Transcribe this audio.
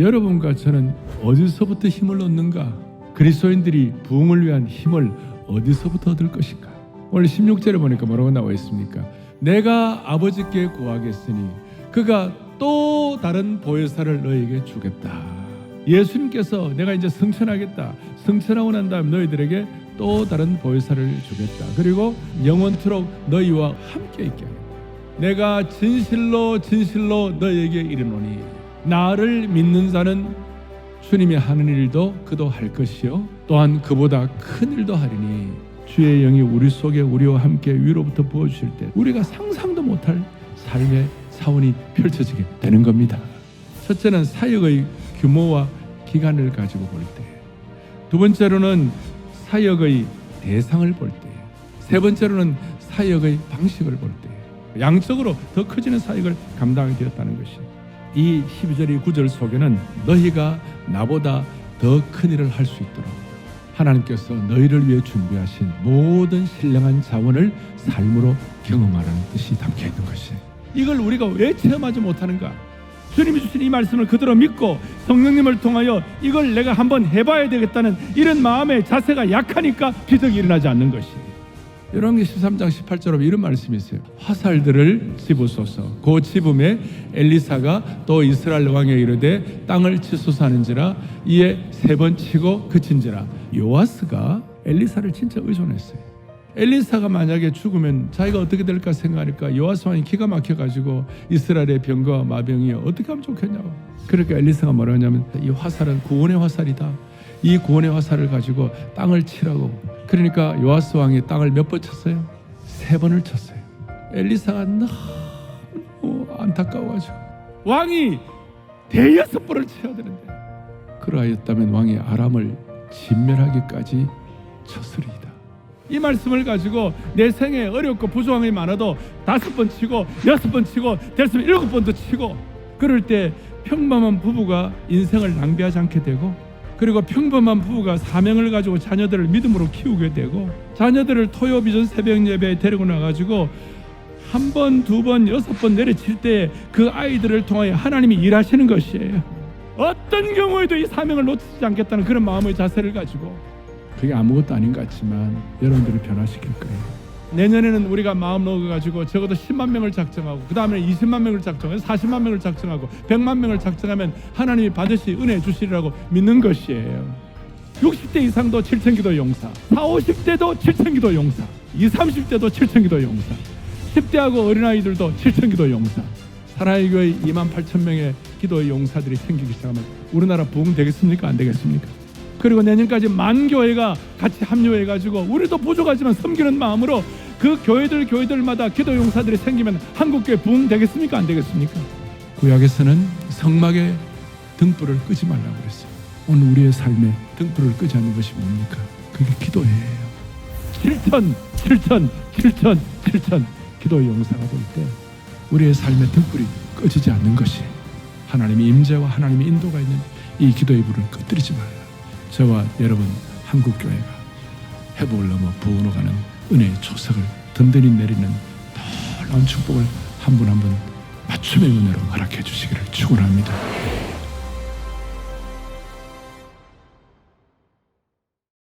여러분과 저는 어디서부터 힘을 얻는가? 그리스도인들이 부흥을 위한 힘을 어디서부터 얻을 것인가? 오늘 16절에 보니까 뭐라고 나와 있습니까? 내가 아버지께 구하겠으니 그가 또 다른 보혜사를 너에게 주겠다. 예수님께서 내가 이제 성천하겠다. 성천하고 난 다음 너희들에게 또 다른 보혜사를 주겠다. 그리고 영원토록 너희와 함께 있게 하겠다. 내가 진실로 진실로 너희에게 이르노니 나를 믿는 자는 주님이 하는 일도 그도 할 것이요 또한 그보다 큰 일도 하리니 주의 영이 우리 속에 우리와 함께 위로부터 부어 주실 때 우리가 상상도 못할 삶의 사원이 펼쳐지게 되는 겁니다. 첫째는 사역의 규모와 기간을 가지고 볼 때, 두 번째로는 사역의 대상을 볼 때, 세 번째로는 사역의 방식을 볼 때, 양적으로 더 커지는 사역을 감당하게 되었다는 것이 이 12절 9절 속에는 너희가 나보다 더 큰 일을 할 수 있도록 하나님께서 너희를 위해 준비하신 모든 신령한 자원을 삶으로 경험하라는 뜻이 담겨 있는 것이 이걸 우리가 왜 체험하지 못하는가? 주님이 주신 이 말씀을 그대로 믿고 성령님을 통하여 이걸 내가 한번 해봐야 되겠다는 이런 마음의 자세가 약하니까 기적이 일어나지 않는 것이. 열왕기 13장 18절에 이런 말씀이 있어요. 화살들을 집으소서. 그 집음에 엘리사가 또 이스라엘 왕에 이르되 땅을 치소서 하는지라 이에 세 번 치고 그친지라. 요아스가 엘리사를 진짜 의존했어요. 엘리사가 만약에 죽으면 자기가 어떻게 될까 생각하니까 요아스 왕이 기가 막혀 가지고 이스라엘의 병과 마병이 어떻게 하면 좋겠냐고. 그러니까 엘리사가 뭐라 하냐면 이 화살은 구원의 화살이다. 이 구원의 화살을 가지고 땅을 치라고. 그러니까 요아스 왕이 땅을 몇 번 쳤어요? 세 번을 쳤어요. 엘리사가 너무 안타까워가지고 왕이 대여섯 번을 쳐야 되는데 그러하였다면 왕이 아람을 진멸하기까지 쳤으리이다. 이 말씀을 가지고 내 생에 어렵고 부조함이 많아도 다섯 번 치고 여섯 번 치고 됐으면 일곱 번도 치고 그럴 때 평범한 부부가 인생을 낭비하지 않게 되고 그리고 평범한 부부가 사명을 가지고 자녀들을 믿음으로 키우게 되고 자녀들을 토요 비전 새벽 예배에 데리고 나가지고 한 번, 두 번, 여섯 번 내려칠 때 그 아이들을 통하여 하나님이 일하시는 것이에요. 어떤 경우에도 이 사명을 놓치지 않겠다는 그런 마음의 자세를 가지고 그게 아무것도 아닌 것 같지만 여러분들을 변화시킬 거예요. 내년에는 우리가 마음 먹어가지고 적어도 10만 명을 작정하고 그 다음에 20만 명을 작정해서 40만 명을 작정하고 100만 명을 작정하면 하나님이 반드시 은혜 주시리라고 믿는 것이에요. 60대 이상도 7천 기도 용사, 4, 50대도 7천 기도 용사, 20, 30대도 7천 기도 용사, 10대하고 어린아이들도 7천 기도 용사. 사랑의 교회 2만 8천 명의 기도의 용사들이 생기기 시작하면 우리나라 부흥 되겠습니까? 안 되겠습니까? 그리고 내년까지 만 교회가 같이 합류해 가지고 우리도 부족하지만 섬기는 마음으로 그 교회들 교회들마다 기도 용사들이 생기면 한국 교회 부흥 되겠습니까? 안 되겠습니까? 구약에서는 성막의 등불을 끄지 말라고 그랬어요. 오늘 우리의 삶에 등불을 끄지 않는 것이 뭡니까? 그게 기도예요. 7천, 7천, 7천, 7천 기도의 용사가 될 때 우리의 삶의 등불이 꺼지지 않는 것이 하나님의 임재와 하나님의 인도가 있는 이 기도의 불을 꺼뜨리지 말라. 저와 여러분 한국 교회가 해복을 넘어 부으로 가는 은혜의 초석을 든든히 내리는 놀라운 축복을 한 분 한 분 맞춤의 은혜로 허락해 주시기를 축원합니다.